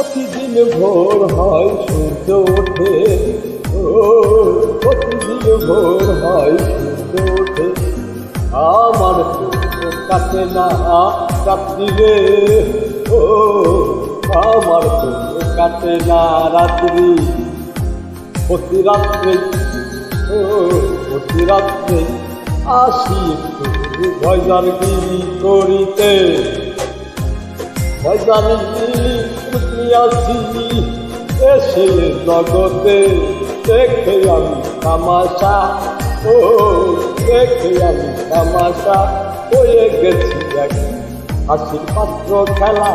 প্রতিদিন ভোর হয় সূর্য ওঠে। ও প্রতিদিন ভোর হয় সূর্য ওঠে। আমার কাটে না রাত্রিরে ও আমার কাটে না রাত্রি প্রতি রাত্রে ও প্রতি রাত্রে আসি ভয়দার গিরি করিতে। ভয়দারি গিরি আসি এসে জগতে দেখে আমি তামাশা। ও, দেখে আমি তামাশা, হয়ে গেছি এক হাসির পাত্র খেলা।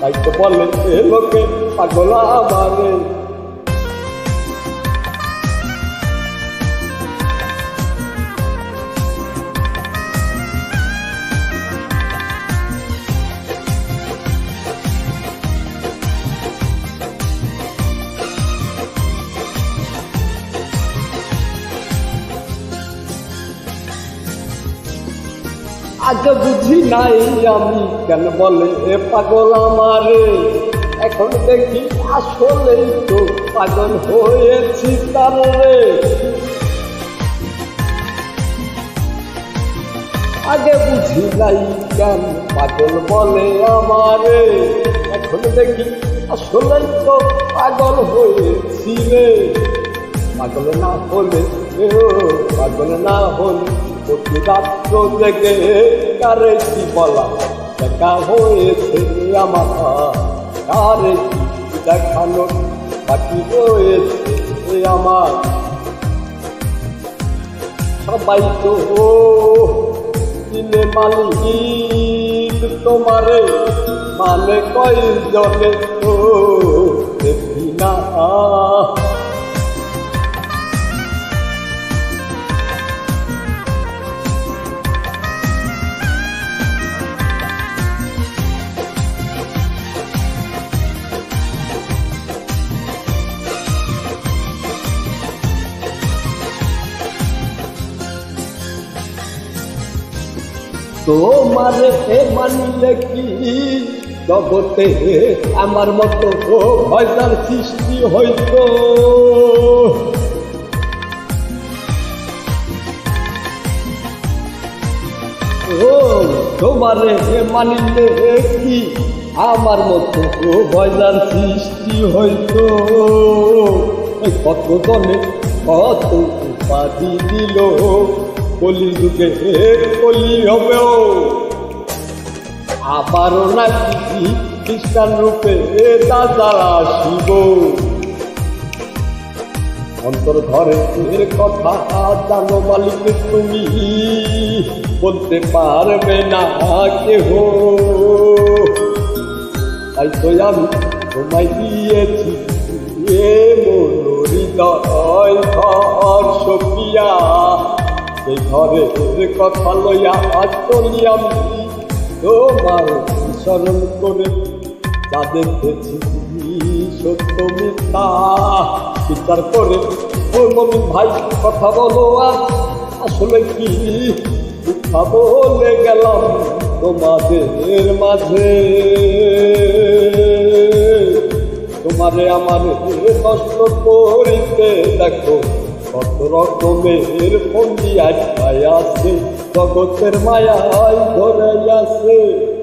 তাই তো বলে, এ লোকে পাগলা মানে আগে বুঝি নাই আমি। কেন বলে এ পাগল আমারে? এখন দেখি আসলেই তো পাগল হয়েছি তার রে। আগে বুঝি নাই কেন পাগল বলে আমারে। এখন দেখি আসলেই তো পাগল হয়েছি রে। পাগল না হলে পাগল না হলে রাত্র জেগে কারে কি বলা দেখা হয়েছে আমার দেখানো বাকি রয়েছে আমার। সবাই তো দিলে মালিক তোমারে মানে কয়জনে তো দেখি না। তোমারে এ মানিলে কি জগতে আমার মতো ও ভয়দার সৃষ্টি হইতো। ও, তোমারে এ মানিলে কি আমার মতো ও ভয়দার সৃষ্টি হইতো। কত জনে কত উপাধি দিল কলি যুগে কলি হবেও আবারও নাকি খ্রিস্টান রূপে দাদা আসিব অন্তর ঘরে এর কথা জানো মালিক তুমি বলতে পারবে না কেহ। তাই তো আমি তোমায় দিয়েছি, এ মোর হৃদয় ঘর এই ঘরের কথা লইয়া আজ আমি তোমার স্মরণ করে যা দেখেছি, সত্য মিথ্যা বিচার করে। ও নবীন ভাই, কথা বলো আর আসলে কি? মিথ্যা বলে গেলাম তোমাদের মাঝে। তোমারে আমার নষ্ট করিতে দেখো। কত রকমের ফন্দি আটকায় আছে জগতের মায়ায় ধরে আছে।